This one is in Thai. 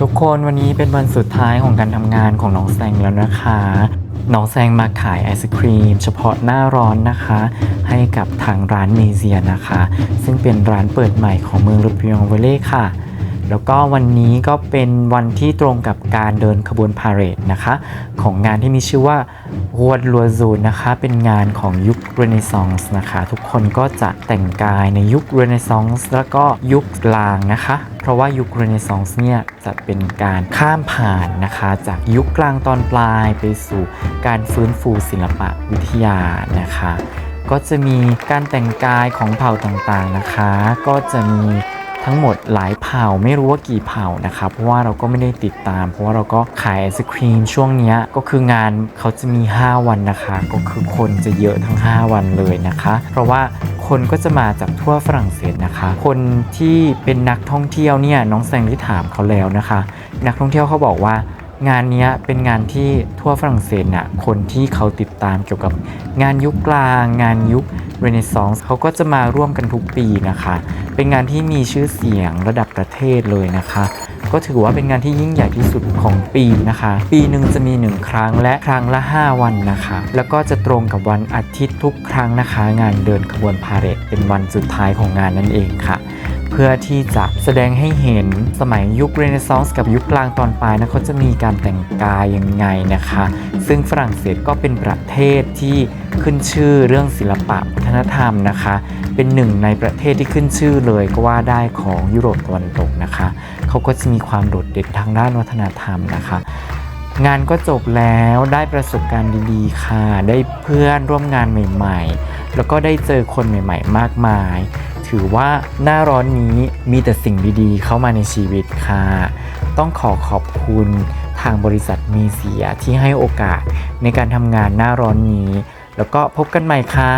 ทุกคนวันนี้เป็นวันสุดท้ายของการทำงานของน้องแซงแล้วนะคะ น้องแซงมาขายไอศครีม เฉพาะหน้าร้อนนะคะ ให้กับทางร้านเมเซียนะคะ ซึ่งเป็นร้านเปิดใหม่ของเมืองลูปิองเวเล่ค่ะ แล้วก็วันนี้ก็เป็นวันที่ตรงกับการเดินขบวนพาเหรดนะคะ ของงานที่มีชื่อว่า วัวลัวซูนนะคะเป็นงานของยุคเรเนซองส์นะคะ ทุกคนก็จะแต่งกายในยุคเรเนซองส์แล้วก็ยุคกลางนะคะ เพราะว่ายุคเรเนซองส์เนี่ยจะเป็นการข้ามผ่านนะคะ จากยุคกลางตอนปลายไปสู่การฟื้นฟูศิลปะวิทยานะคะ ก็จะมีการแต่งกายของเผ่าต่างๆนะคะ ก็จะมี ทั้งหมดหลายเผ่าไม่รู้ว่ากี่เผ่านะคะเพราะว่าเราก็ไม่ได้ติดตาม เพราะว่าเราก็ขายไอศครีมช่วงนี้ก็คืองานเขาจะมี 5 วันนะคะ ก็คือคนจะเยอะทั้ง 5 วันเลยนะคะ เพราะว่าคนก็จะมาจากทั่วฝรั่งเศสนะคะ คนที่เป็นนักท่องเที่ยวเนี่ยน้องแซงได้ถามเขาแล้วนะคะ นักท่องเที่ยวเขาบอกว่า งานนี้เป็นงานที่ทั่วฝรั่งเศสน่ะคนที่เขาติดตามเกี่ยวกับงานยุคกลาง งานยุคเรเนซองส์เขาก็จะมาร่วมกันทุกปีนะคะ เป็นงานที่มีชื่อเสียงระดับประเทศเลยนะคะ ก็ถือว่าเป็นงานที่ยิ่งใหญ่ที่สุดของปีนะคะ ปีหนึ่งจะมี 1 ครั้งและครั้งละ 5 วันนะคะ แล้วก็จะตรงกับวันอาทิตย์ทุกครั้งนะคะ งานเดินขบวนพาเหรดเป็นวันสุดท้ายของงานนั่นเองค่ะ พื่อที่จะแสดงให้เห็นสมัยยุคเรเนซองส์กับยุคกลางตอนปลายนะเขาจะมีการแต่งกายยังไงนะคะ ซึ่งฝรั่งเศสก็เป็นประเทศที่ขึ้นชื่อเรื่องศิลปะวัฒนธรรมนะคะ เป็นหนึ่งในประเทศที่ขึ้นชื่อเลยก็ว่าได้ของยุโรปตะวันตกนะคะ เขาก็จะมีความโดดเด่นทางด้านวัฒนธรรมนะคะงานก็จบแล้วได้ประสบการณ์ดีๆค่ะ ได้เพื่อนร่วมงานใหม่ ๆ แล้วก็ได้เจอคนใหม่ๆ มากมาย ถือว่าหน้าร้อนนี้มีแต่สิ่งดีๆ เข้ามาในชีวิตค่ะ ต้องขอขอบคุณทางบริษัทมีเสียที่ให้โอกาสในการทำงานหน้าร้อนนี้ แล้วก็พบกันใหม่ค่ะ